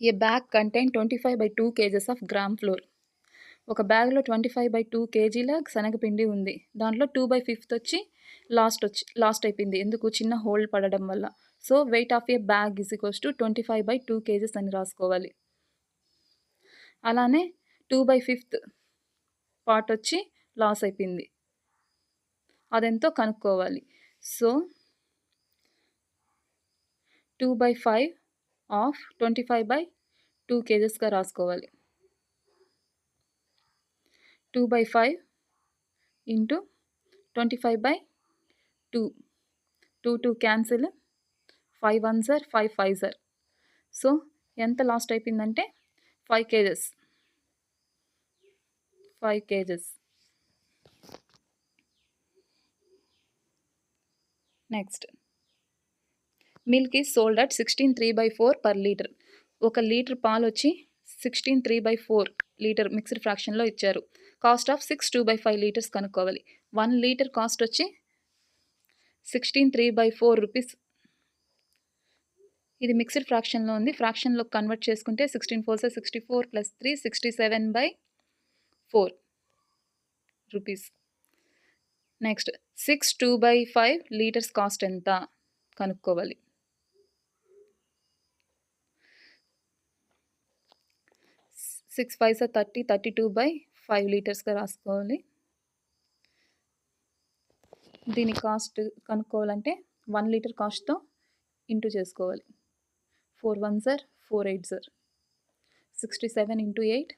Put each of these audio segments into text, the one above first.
A bag contain twenty five by two kgs of gram flour ఒక బ్యాగ్లో twenty five by two కేజీల శనగపిండి ఉంది. దాంట్లో టూ బై ఫిఫ్త్ వచ్చి లాస్ట్ వచ్చి లాస్ట్ అయిపోయింది. ఎందుకు? చిన్న హోల్డ్ పడడం వల్ల. So weight of a bag is equals to twenty five by two kgs అని రాసుకోవాలి. అలానే టూ బై ఫిఫ్త్ పార్ట్ వచ్చి లాస్ అయిపోయింది. అదెంతో కనుక్కోవాలి. So two by five of twenty five by two కేజెస్గా రాసుకోవాలి. Two by five into twenty five by two. Two two cancel. Five one sir five five sir so ఎంత last అయిపోయిందంటే five kgs. Five kgs. Next. Milk is sold at sixteen three by four per litre. ఒక litre పాలు వచ్చి sixteen three by four litre mixed ఫ్రాక్షన్లో ఇచ్చారు. Cost of six two by five litres కనుక్కోవాలి. One litre cost వచ్చి sixteen three by four rupees. ఇది mixed ఫ్రాక్షన్లో ఉంది. ఫ్రాక్షన్లో కన్వర్ట్ చేసుకుంటే sixteen four sixty four plus three sixty seven by four rupees. Next six two by five litres cost ఎంత? కనుక్కోవాలి. Six five sir thirty thirty two by five లీటర్స్గా రాసుకోవాలి. దీని cost కనుక్కోవాలంటే వన్ లీటర్ కాస్ట్తో ఇంటూ చేసుకోవాలి. Four one sir four eight sir. Sixty seven into eight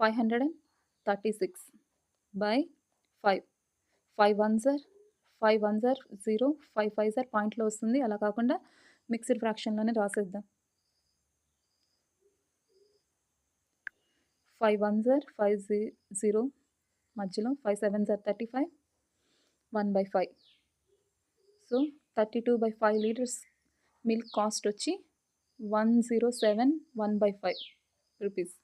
five hundred and thirty six by five. Five one sir five one sir zero five five sir పాయింట్లో వస్తుంది. అలా కాకుండా mixed ఫ్రాక్షన్లోనే రాసేద్దాం. Five one sir five జీ zero మధ్యలో five seven sir thirty five one by five. So thirty two by five litres milk cost వచ్చి one zero seven one by five rupees.